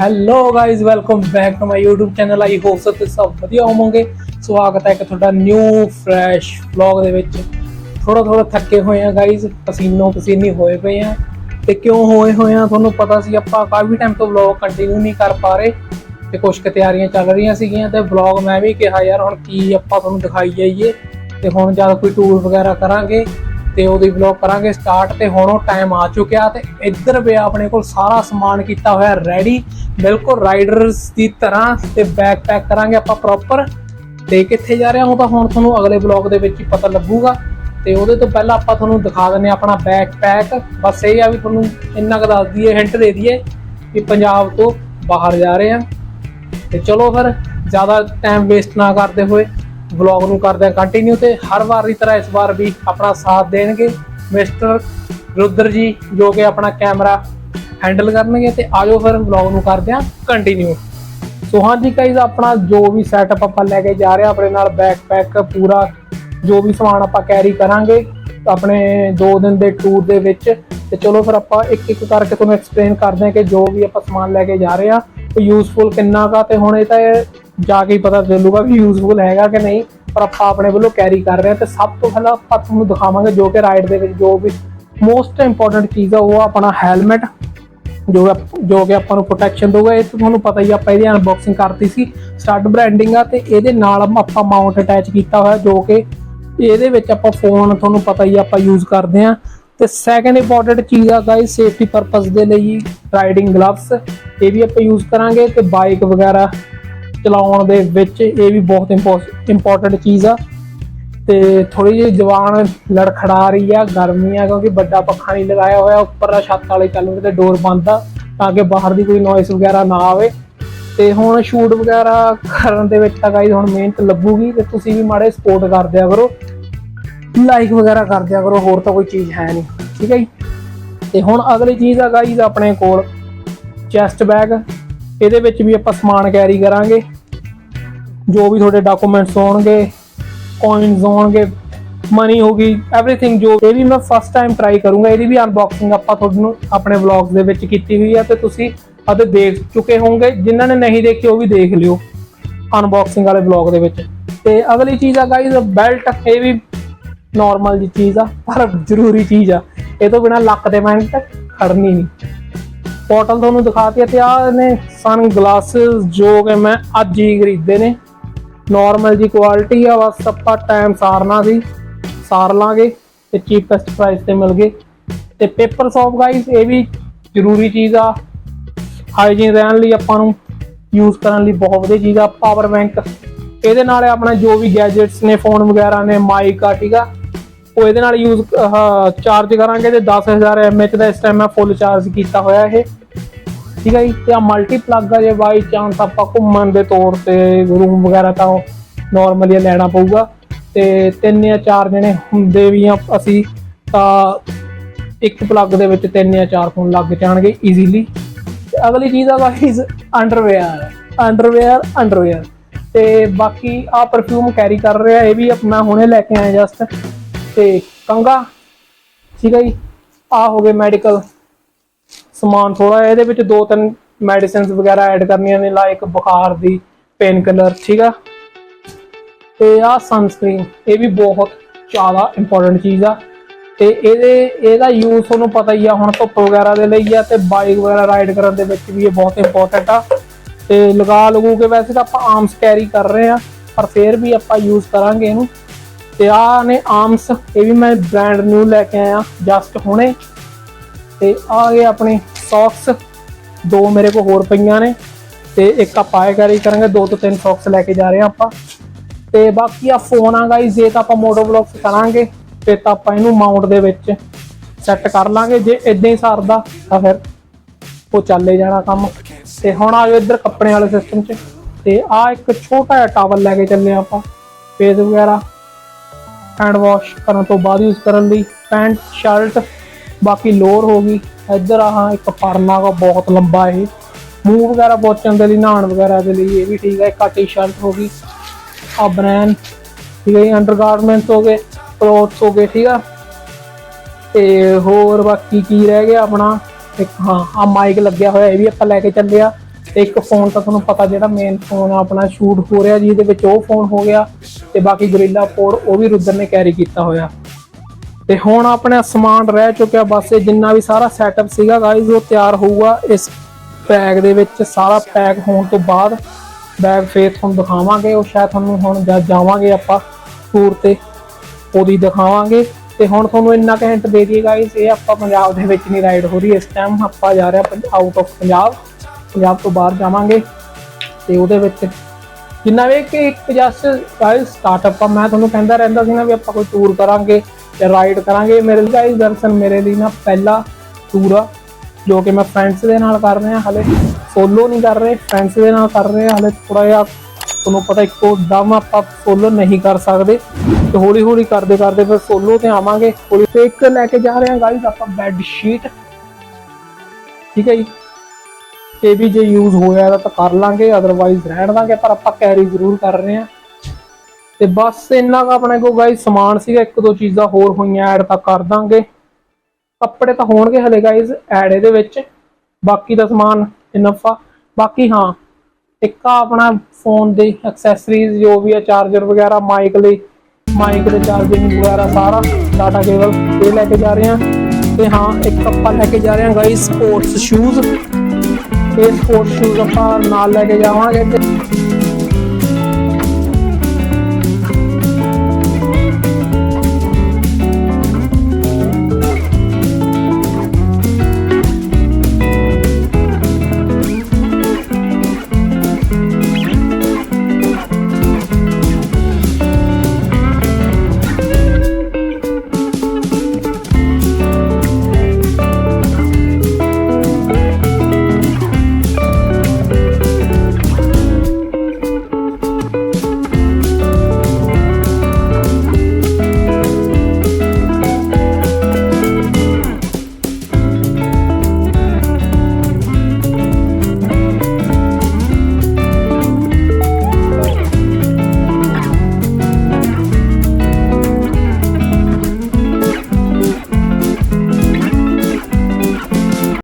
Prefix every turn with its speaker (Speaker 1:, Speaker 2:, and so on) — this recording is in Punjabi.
Speaker 1: Hello guys welcome back to my YouTube channel I hope so ਤੁਸੀਂ ਸਭ ਵਧੀਆ ਹੋਵੋਗੇ। ਸਵਾਗਤ ਹੈ ਇੱਕ ਤੁਹਾਡਾ ਨਿਊ ਫਰੈਸ਼ ਵਲੌਗ ਦੇ ਵਿੱਚ। ਥੋੜਾ ਥੋੜਾ ਥੱਕੇ ਹੋਏ ਆ ਗਾਇਜ਼ ਪਸੀਨੋ ਪਸੀਨੀ ਹੋਏ ਪਏ ਆ ਤੇ ਕਿਉਂ ਹੋਏ ਹੋਏ ਆ ਤੁਹਾਨੂੰ ਪਤਾ ਸੀ ਆਪਾਂ ਕਾਫੀ ਟਾਈਮ ਤੋਂ ਵਲੌਗ ਕੰਟੀਨਿਊ ਨਹੀਂ ਕਰ ਪਾ ਰਹੇ। ਤੇ ਕੁਝ ਕੁ ਤਿਆਰੀਆਂ ਚੱਲ ਰਹੀਆਂ ਸੀਗੀਆਂ ਤੇ ਵਲੌਗ ਮੈਂ ਵੀ ਕਿਹਾ ਯਾਰ ਹੁਣ ਕੀ ਆਪਾਂ ਤੁਹਾਨੂੰ ਦਿਖਾਈ ਜਾਈਏ। ਤੇ ਹੁਣ ਜਦ ਕੋਈ ਟੂਰ ਵਗੈਰਾ ਕਰਾਂਗੇ ਤੇ ਉਹਦੀ ਵਲੌਗ ਕਰਾਂਗੇ ਸਟਾਰਟ ਤੇ ਹੁਣ ਉਹ ਟਾਈਮ ਆ ਚੁੱਕਿਆ ਤੇ ਇੱਧਰ ਪਿਆ ਆਪਣੇ ਕੋਲ ਸਾਰਾ ਸਮਾਨ ਕੀਤਾ ਹੋਇਆ ਰੈਡੀ ਬਿਲਕੁਲ ਰਾਈਡਰਸ ਦੀ ਤਰ੍ਹਾਂ ਤੇ ਬੈਕ ਪੈਕ ਕਰਾਂਗੇ ਆਪਾਂ ਪ੍ਰੋਪਰ ਤੇ ਕਿੱਥੇ ਜਾ ਰਹੇ ਹਾਂ ਉਹ ਤਾਂ ਹੁਣ ਤੁਹਾਨੂੰ ਅਗਲੇ ਵਲੌਗ ਦੇ ਵਿੱਚ ਹੀ ਪਤਾ ਲੱਗੂਗਾ। ਤੇ ਉਹਦੇ ਤੋਂ ਪਹਿਲਾਂ ਆਪਾਂ ਤੁਹਾਨੂੰ ਦਿਖਾ ਦਿੰਨੇ ਆਪਣਾ ਬੈਕ ਪੈਕ ਬਸ ਇਹ ਆ ਵੀ ਤੁਹਾਨੂੰ ਇੰਨਾ ਕੁ ਦੱਸ ਦਈਏ ਹਿੰਟ ਦੇ ਦਈਏ ਕਿ ਪੰਜਾਬ ਤੋਂ ਬਾਹਰ ਜਾ ਰਹੇ ਹਾਂ। ਤੇ ਚਲੋ ਫਿਰ, ਜ਼ਿਆਦਾ ਟਾਈਮ ਵੇਸਟ ਨਾ ਕਰਦੇ ਹੋਏ। ਵਲੌਗ ਨੂੰ ਕਰਦੇ ਹਾਂ ਕੰਟੀਨਿਊ ਤੇ ਹਰ ਵਾਰ ਦੀ ਤਰ੍ਹਾਂ ਇਸ ਵਾਰ ਵੀ ਆਪਣਾ ਸਾਥ ਦੇਣਗੇ। ਮਿਸਟਰ ਰੁਦਰ ਜੀ, ਜੋ ਕਿ ਆਪਣਾ ਕੈਮਰਾ ਹੈਂਡਲ ਕਰਨਗੇ ਤੇ ਆਜੋ ਫਿਰ ਵਲੌਗ ਨੂੰ ਕਰਦੇ ਹਾਂ ਕੰਟੀਨਿਊ ਸੋ ਹਾਂਜੀ ਗਾਇਜ਼ ਆਪਣਾ ਜੋ ਵੀ ਸੈਟਅਪ ਆਪਾਂ ਲੈ ਕੇ ਜਾ ਰਹੇ ਹਾਂ, ਆਪਣੇ ਨਾਲ ਬੈਕਪੈਕ ਪੂਰਾ ਜੋ ਵੀ ਸਮਾਨ ਆਪਾਂ ਕੈਰੀ ਕਰਾਂਗੇ, ਆਪਣੇ 2 ਦਿਨ ਦੇ ਟੂਰ ਦੇ ਵਿੱਚ। ਤੇ ਚਲੋ ਫਿਰ ਆਪਾਂ ਇੱਕ ਇੱਕ ਕਰਕੇ ਤੁਹਾਨੂੰ ਐਕਸਪਲੇਨ ਕਰਦੇ ਹਾਂ ਕਿ ਜੋ ਵੀ ਆਪਾਂ ਸਮਾਨ ਲੈ ਕੇ ਜਾ ਰਹੇ ਹਾਂ ਉਹ ਯੂਜ਼ਫੁਲ ਕਿੰਨਾ ਕਾ ਤੇ ਹੁਣ ਇਹ ਤਾਂ ਇਹ ਜਾ ਕੇ ਹੀ ਪਤਾ ਚੱਲੂਗਾ ਵੀ ਯੂਜ਼ਫੁਲ ਹੈਗਾ ਕਿ ਨਹੀਂ, ਪਰ ਆਪਾਂ ਆਪਣੇ ਵੱਲੋਂ ਕੈਰੀ ਕਰ ਰਹੇ ਹਾਂ ਤੇ ਸਭ ਤੋਂ ਪਹਿਲਾਂ ਆਪਾਂ ਤੁਹਾਨੂੰ ਦਿਖਾਵਾਂਗੇ ਜੋ ਕਿ ਰਾਈਡ ਦੇ ਵਿੱਚ ਜੋ ਵੀ ਮੋਸਟ ਇੰਪੋਰਟੈਂਟ ਚੀਜ਼ ਆ, ਉਹ ਆਪਣਾ ਹੈਲਮਟ ਜੋ ਜੋ ਕਿ ਆਪਾਂ ਨੂੰ ਪ੍ਰੋਟੈਕਸ਼ਨ ਦਊਗਾ। ਇਹ ਤੁਹਾਨੂੰ ਪਤਾ ਹੀ ਆਪਾਂ ਇਹਦੀ ਅਨਬਾਕਸਿੰਗ ਕਰਤੀ ਸੀ ਸਟੱਡ ਬ੍ਰਾਂਡਿੰਗ ਆ ਤੇ ਇਹਦੇ ਨਾਲ ਆਪਾਂ ਮਾਊਂਟ ਅਟੈਚ ਕੀਤਾ ਹੋਇਆ, ਜੋ ਕਿ ਇਹਦੇ ਵਿੱਚ ਆਪਾਂ ਫੋਨ ਤੁਹਾਨੂੰ ਪਤਾ ਹੀ ਆਪਾਂ ਯੂਜ਼ ਕਰਦੇ ਆ ਤੇ ਸੈਕੰਡ ਇੰਪੋਰਟੈਂਟ ਚੀਜ਼ ਆ ਗਾਇਸ ਸੇਫਟੀ ਪਰਪਸ ਦੇ ਲਈ ਰਾਈਡਿੰਗ ਗਲਵਸ ਇਹ ਵੀ ਆਪਾਂ ਯੂਜ਼ ਕਰਾਂਗੇ ਤੇ ਬਾਈਕ ਵਗੈਰਾ। ਚਲਾਉਣ ਦੇ ਵਿੱਚ ਇਹ ਵੀ ਬਹੁਤ ਇੰਪੋਰਟੈਂਟ ਚੀਜ਼ ਆ। ਤੇ ਥੋੜੀ ਜਿਹੀ ਜਵਾਨ ਲੜਖੜਾ ਰਹੀ ਆ, ਗਰਮੀ ਆ, ਕਿਉਂਕਿ ਵੱਡਾ ਪੱਖਾ ਨਹੀਂ ਲਗਾਇਆ ਹੋਇਆ, ਉੱਪਰ ਦਾ ਛੱਤ ਵਾਲੇ ਚੱਲ ਤੇ ਡੋਰ ਬੰਦ ਆ, ਤਾਂ ਕਿ ਬਾਹਰ ਦੀ ਕੋਈ ਨੋਇਸ ਵਗੈਰਾ ਨਾ ਆਵੇ। ਤੇ ਹੁਣ ਸ਼ੂਟ ਵਗੈਰਾ ਕਰਨ ਦੇ ਵਿੱਚ ਤਾਂ ਗਾਈਜ਼ ਹੁਣ ਮਿਹਨਤ ਲੱਗੂਗੀ ਤੇ ਤੁਸੀਂ ਵੀ ਮਾੜੇ ਸਪੋਰਟ ਕਰ ਦਿਆ ਕਰੋ। ਲਾਈਕ ਵਗੈਰਾ ਕਰ ਦਿਆ ਕਰੋ, ਹੋਰ ਤਾਂ ਕੋਈ ਚੀਜ਼ ਹੈ ਨਹੀਂ, ਠੀਕ ਹੈ ਜੀ? ਤੇ ਹੁਣ ਅਗਲੀ ਚੀਜ਼ ਆ ਗਾਈਜ਼ ਆਪਣੇ ਕੋਲ ਚੈਸਟ ਬੈਗ ਇਹਦੇ ਵਿੱਚ ਵੀ ਆਪਾਂ ਸਮਾਨ ਕੈਰੀ ਕਰਾਂਗੇ। ਜੋ ਵੀ ਤੁਹਾਡੇ ਡਾਕੂਮੈਂਟਸ ਹੋਣਗੇ ਕੋਇਨਸ ਹੋਣਗੇ ਮਨੀ ਹੋਗੀ ਐਵਰੀਥਿੰਗ ਜੋ, ਇਹ ਵੀ ਮੈਂ ਫਸਟ ਟਾਈਮ ਟਰਾਈ ਕਰੂੰਗਾ। ਇਹਦੀ ਵੀ ਅਨਬਾਕਸਿੰਗ ਆਪਾਂ ਤੁਹਾਨੂੰ ਆਪਣੇ ਵਲੌਗਸ ਦੇ ਵਿੱਚ ਕੀਤੀ ਹੋਈ ਹੈ ਤੇ ਤੁਸੀਂ ਅਤੇ ਦੇਖ ਚੁੱਕੇ ਹੋਵੋਗੇ। ਜਿਨ੍ਹਾਂ ਨੇ ਨਹੀਂ ਦੇਖੀ, ਉਹ ਵੀ ਦੇਖ ਲਿਓ ਅਨਬਾਕਸਿੰਗ ਵਾਲੇ ਵਲੌਗ ਦੇ ਵਿੱਚ। ਤੇ ਅਗਲੀ ਚੀਜ਼ ਆ ਗਾਈਜ਼ ਬੈਲਟ ਇਹ ਵੀ ਨਾਰਮਲ ਜੀ ਚੀਜ਼ ਆ, ਪਰ ਜ਼ਰੂਰੀ ਚੀਜ਼ ਆ। ਇਹ ਤੋਂ ਬਿਨਾ ਲੱਕ ਦੇ ਮਿੰਟ ਖੜਨੀ ਨਹੀਂ। ਬੋਟਲ ਤੁਹਾਨੂੰ ਦਿਖਾਤੀ ਤੇ ਆ ਨੇ ਸਨ ਗਲਾਸਸ ਜੋ ਕਿ ਮੈਂ ਅੱਜ ਹੀ ਖਰੀਦੇ ਨੇ। ਨਾਰਮਲ ਜੀ ਕੁਆਲਿਟੀ ਆ, ਬਸ ਆਪਾਂ ਟਾਈਮ ਸਾਰਨਾ ਸੀ, ਸਾਰ ਲਾਂਗੇ ਤੇ ਚੀਪੈਸਟ ਪ੍ਰਾਈਸ ਤੇ ਮਿਲ ਗਏ। ਤੇ ਪੇਪਰ ਸੌਪ ਗਾਈਸ ਇਹ ਵੀ ਜ਼ਰੂਰੀ ਚੀਜ਼ ਆ। ਹਾਈਜੀਨ ਰਹਿਣ ਲਈ ਆਪਾਂ ਨੂੰ ਯੂਜ਼ ਕਰਨ ਲਈ ਬਹੁਤ ਵਧੀਆ ਚੀਜ਼ ਆ ਪਾਵਰ ਬੈਂਕ ਇਹਦੇ ਨਾਲ ਆਪਣਾ ਜੋ ਵੀ ਗੈਜਟਸ ਨੇ ਫੋਨ ਵਗੈਰਾ ਨੇ ਮਾਈਕ ਆ, ਠੀਕ ਆ। ਉਹ ਇਹਦੇ ਨਾਲ ਯੂਜ਼ ਚਾਰਜ ਕਰਾਂਗੇ ਤੇ 10000 mAh ਦਾ ਇਸ ਟਾਈਮ ਮੈਂ ਫੁੱਲ ਚਾਰਜ ਕੀਤਾ ਹੋਇਆ ਇਹ। ਠੀਕ ਹੈ ਜੀ? ਤੇ ਆ ਮਲਟੀ ਪਲੱਗ ਆ ਜੇ ਬਾਈ ਚਾਂਸ ਆਪਾਂ ਘੁੰਮਣ ਦੇ ਤੌਰ ਤੇ ਰੂਮ ਵਗੈਰਾ ਤਾਂ ਨਾਰਮਲੀ ਲੈਣਾ ਪਊਗਾ। ਤੇ ਤਿੰਨ ਜਾਂ ਚਾਰ ਜਣੇ ਹੁੰਦੇ ਵੀ ਆ ਅਸੀਂ, ਤਾਂ ਇੱਕ ਪਲੱਗ ਦੇ ਵਿੱਚ ਤਿੰਨ ਜਾਂ ਚਾਰ ਫੋਨ ਲੱਗ ਜਾਣਗੇ ਈਜ਼ੀਲੀ ਅਗਲੀ ਚੀਜ਼ ਆ ਗਾਇਸ ਅੰਡਰਵੇਅਰ ਅੰਡਰਵੇਅਰ ਅੰਡਰਵੇਅਰ ਤੇ ਬਾਕੀ ਆ ਪਰਫਿਊਮ ਕੈਰੀ ਕਰ ਰਿਹਾ, ਇਹ ਵੀ ਮੈਂ ਹੁਣੇ ਲੈ ਕੇ ਆਇਆ ਜਸਟ ਤੇ ਕੰਗਾ ਠੀਕ ਹੈ ਜੀ। ਆ ਹੋ ਗਏ ਮੈਡੀਕਲ ਸਮਾਨ ਥੋੜਾ ਇਹਦੇ ਵਿੱਚ ਦੋ ਤਿੰਨ ਮੈਡੀਸਿਨਸ ਵਗੈਰਾ ਐਡ ਕਰਨੀਆਂ ਨੇ ਲਾਈਕ ਬੁਖਾਰ ਦੀ ਪੇਨ ਕਿਲਰ ਠੀਕ ਆ? ਤੇ ਆ ਸਨਸਕ੍ਰੀਨ ਇਹ ਵੀ ਬਹੁਤ ਜ਼ਿਆਦਾ ਇੰਪੋਰਟੈਂਟ ਚੀਜ਼ ਆ। ਤੇ ਇਹਦੇ, ਇਹਦਾ ਯੂਜ਼ ਤੁਹਾਨੂੰ ਪਤਾ ਹੀ ਆ, ਹੁਣ ਧੁੱਪ ਵਗੈਰਾ ਦੇ ਲਈ ਆ ਤੇ ਬਾਈਕ ਵਗੈਰਾ ਰਾਈਡ ਕਰਨ ਦੇ ਵਿੱਚ ਵੀ ਇਹ ਬਹੁਤ ਇੰਪੋਰਟੈਂਟ ਆ। ਤੇ ਲਗਾ ਲਗੂ ਕੇ ਵੈਸੇ ਤਾਂ ਆਪਾਂ ਆਰਮਸ ਕੈਰੀ ਕਰ ਰਹੇ ਆ, ਪਰ ਫੇਰ ਵੀ ਆਪਾਂ ਯੂਜ਼ ਕਰਾਂਗੇ ਇਹਨੂੰ। ਤੇ ਆ ਨੇ ਆਰਮਸ ਇਹ ਵੀ ਮੈਂ ਬ੍ਰਾਂਡ ਨਿਊ ਲੈ ਕੇ ਆਇਆ ਜਸਟ ਹੁਣੇ। ਤੇ ਆ ਗਏ ਆਪਣੇ ਸੌਕਸ ਦੋ ਮੇਰੇ ਕੋਲ ਹੋਰ ਪਈਆਂ ਨੇ। ਤੇ ਇੱਕ ਆਪਾਂ ਇਹ ਕੈਰੀ ਕਰਾਂਗੇ, ਦੋ ਤੋਂ ਤਿੰਨ ਸੌਕਸ ਲੈ ਕੇ ਜਾ ਰਹੇ ਹਾਂ ਆਪਾਂ। ਤੇ ਬਾਕੀ ਆ ਫੋਨ ਆ ਗਾਈਜ਼ ਇਹ ਤਾਂ ਆਪਾਂ ਮੋਟੋ ਬਲੌਕਸ ਕਰਾਂਗੇ, ਤੇ ਤਾਂ ਆਪਾਂ ਇਹਨੂੰ ਮਾਊਂਟ ਦੇ ਵਿੱਚ ਸੈੱਟ ਕਰ ਲਾਂਗੇ। ਜੇ ਇਦਾਂ ਹੀ ਸਰਦਾ, ਤਾਂ ਫਿਰ ਉਹ ਚੱਲੇ ਜਾਣਾ ਕੰਮ। ਤੇ ਹੁਣ ਆ ਜਾਓ ਇੱਧਰ ਕੱਪੜੇ ਵਾਲੇ ਸਿਸਟਮ 'ਚ। ਤੇ ਆ ਇੱਕ ਛੋਟਾ ਜਿਹਾ ਟਾਵਲ ਲੈ ਕੇ ਚੱਲੇ ਹਾਂ ਆਪਾਂ ਫੇਸ ਵਗੈਰਾ। ਹੈਂਡ ਵਾਸ਼ ਕਰਨ ਤੋਂ ਬਾਅਦ ਯੂਜ਼ ਕਰਨ ਲਈ ਪੈਂਟ ਸ਼ਰਟ ਬਾਕੀ ਲੋਅਰ ਹੋ ਗਈ। ਇੱਧਰ ਆਹ ਇੱਕ ਪਰਨਾ ਦਾ ਬਹੁਤ ਲੰਬਾ ਇਹ। ਮੂੰਹ ਵਗੈਰਾ ਪੋਚਣ ਦੇ ਲਈ, ਨਹਾਉਣ ਵਗੈਰਾ ਦੇ ਲਈ ਇਹ ਵੀ ਠੀਕ ਹੈ ਇੱਕ ਟੀ-ਸ਼ਰਟ ਹੋ ਗਈ। ਆ ਬ੍ਰਾਂਡ, ਠੀਕ ਹੈ ਅੰਡਰਗਾਰਮੈਂਟਸ ਹੋ ਗਏ ਕਲੋਥਸ ਹੋ ਗਏ, ਠੀਕ ਆ। ਤੇ ਹੋਰ ਬਾਕੀ ਕੀ ਰਹਿ ਗਿਆ ਆਪਣਾ? ਇੱਕ ਹਾਂ ਆ ਮਾਈਕ ਲੱਗਿਆ ਹੋਇਆ, ਇਹ ਵੀ ਆਪਾਂ ਲੈ ਕੇ ਚੱਲੇ ਆ। ਤੇ ਇੱਕ ਫੋਨ ਤਾਂ ਤੁਹਾਨੂੰ ਪਤਾ ਜਿਹੜਾ ਮੇਨ ਫੋਨ ਆਪਣਾ ਸ਼ੂਟ ਹੋ ਰਿਹਾ ਜੀ, ਇਹਦੇ ਵਿੱਚ ਉਹ ਫੋਨ ਹੋ ਗਿਆ ਤੇ ਬਾਕੀ ਗੋਰਿਲਾ ਪੋਡ ਉਹ ਵੀ ਰੁਦਰ ਨੇ ਕੈਰੀ ਕੀਤਾ ਹੋਇਆ। ਤੇ ਹੁਣ ਆਪਣਾ ਸਮਾਨ ਰਹਿ ਚੁੱਕਿਆ, ਬਸ ਇਹ ਜਿੰਨਾ ਵੀ ਸਾਰਾ ਸੈਟਅਪ ਸੀਗਾ ਗਾਇਜ਼ ਉਹ ਤਿਆਰ ਹੋਊਗਾ। ਇਸ ਬੈਗ ਦੇ ਵਿੱਚ ਸਾਰਾ ਪੈਕ ਹੋਣ ਤੋਂ ਬਾਅਦ ਬੈਗ ਫੇਰ ਤੁਹਾਨੂੰ ਦਿਖਾਵਾਂਗੇ, ਉਹ ਸ਼ਾਇਦ ਤੁਹਾਨੂੰ ਹੁਣ ਜਦ ਜਾਵਾਂਗੇ ਆਪਾਂ ਟੂਰ ਤੇ, ਉਹਦੀ ਦਿਖਾਵਾਂਗੇ। ਤੇ ਹੁਣ ਤੁਹਾਨੂੰ ਇੰਨਾ ਕੁ ਹਿੰਟ ਦੇ ਦਈਏ ਗਾਇਜ਼ ਇਹ ਆਪਾਂ ਪੰਜਾਬ ਦੇ ਵਿੱਚ ਨਹੀਂ ਰਾਈਡ ਹੋ ਰਹੀ, ਇਸ ਟਾਈਮ ਆਪਾਂ ਜਾ ਰਹੇ ਹਾਂ ਆਊਟ ਆਫ ਪੰਜਾਬ। ਪੰਜਾਬ ਤੋਂ ਬਾਹਰ ਜਾਵਾਂਗੇ ਤੇ ਉਹਦੇ ਵਿੱਚ ਜਿੰਨਾ ਵੀ ਕਿ ਇੱਕ ਜਸਟ ਗਾਇਜ਼ ਸਟਾਰਟਅਪ ਆ, ਮੈਂ ਤੁਹਾਨੂੰ ਕਹਿੰਦਾ ਰਹਿੰਦਾ ਸੀ ਨਾ ਵੀ ਆਪਾਂ ਕੋਈ ਟੂਰ ਕਰਾਂਗੇ ਤੇ ਰਾਈਡ ਕਰਾਂਗੇ, ਮੇਰੇ ਲਈ ਗਾਇਜ਼ ਦਰਸ਼ਨ ਮੇਰੇ ਲਈ ਨਾ ਪਹਿਲਾ ਟੂਰ ਆ, ਜੋ ਕਿ ਮੈਂ ਫਰੈਂਡਸ ਦੇ ਨਾਲ ਕਰ ਰਿਹਾ ਹਲੇ ਸੋਲੋ ਨਹੀਂ ਕਰ ਰਹੇ ਫਰੈਂਡਸ ਦੇ ਨਾਲ ਕਰ ਰਹੇ ਹਾਂ ਹਲੇ ਥੋੜਾ ਜਿਹਾ ਤੁਹਾਨੂੰ ਪਤਾ ਇੱਕੋ ਦਮ ਆਪਾਂ ਸੋਲੋ ਨਹੀਂ ਕਰ ਸਕਦੇ ਤੇ ਹੌਲੀ ਹੌਲੀ ਕਰਦੇ ਕਰਦੇ ਫਿਰ ਸੋਲੋ ਤੇ ਆਵਾਂਗੇ, ਹੌਲੀ ਤੇ ਇੱਕ ਲੈ ਕੇ ਜਾ ਰਹੇ ਹਾਂ ਗਾਇਜ਼ ਆਪਾਂ ਬੈੱਡ ਸ਼ੀਟ ਠੀਕ ਹੈ ਜੀ? ਇਹ ਵੀ ਜੇ ਯੂਜ਼ ਹੋਇਆ ਤਾਂ ਕਰ ਲਾਂਗੇ ਅਦਰਵਾਈਜ਼ ਰਹਿਣ ਦਾਂਗੇ, ਪਰ ਆਪਾਂ ਕੈਰੀ ਜ਼ਰੂਰ ਕਰ ਰਹੇ ਹਾਂ। ਤੇ ਬਸ ਇੰਨਾ ਕੁ ਆਪਣੇ ਕੋਲ ਗਾਇਜ਼ ਸਮਾਨ ਸੀਗਾ, ਇੱਕ ਦੋ ਚੀਜ਼ਾਂ ਹੋਰ ਹੋਈਆਂ ਐਡ ਤਾਂ ਕਰ ਦਾਂਗੇ। ਕੱਪੜੇ ਤਾਂ ਹੋਣਗੇ ਹਲੇ ਗਾਇਜ਼ ਐਡ ਇਹਦੇ ਵਿੱਚ। ਬਾਕੀ ਦਾ ਸਮਾਨ ਇਨਫ। ਬਾਕੀ ਹਾਂ, ਇੱਕ ਆਪਣਾ ਫੋਨ ਦੇ ਐਕਸੈਸਰੀਜ਼ ਜੋ ਵੀ ਆ ਚਾਰਜਰ ਵਗੈਰਾ ਮਾਈਕ ਲਈ ਮਾਈਕ ਦੇ ਚਾਰਜਿੰਗ ਵਗੈਰਾ ਸਾਰਾ ਡਾਟਾ ਕੇਬਲ ਇਹ ਲੈ ਕੇ ਜਾ ਰਹੇ ਹਾਂ। ਤੇ ਹਾਂ, ਇੱਕ ਆਪਾਂ ਲੈ ਕੇ ਜਾ ਰਹੇ ਹਾਂ ਗਾਇਜ਼ ਸਪੋਰਟਸ ਸ਼ੂਜ਼ ਇਹ ਸਪੋਰਟਸ ਸ਼ੂਜ਼ ਆਪਾਂ ਨਾਲ ਲੈ ਕੇ ਜਾਵਾਂਗੇ ਤੇ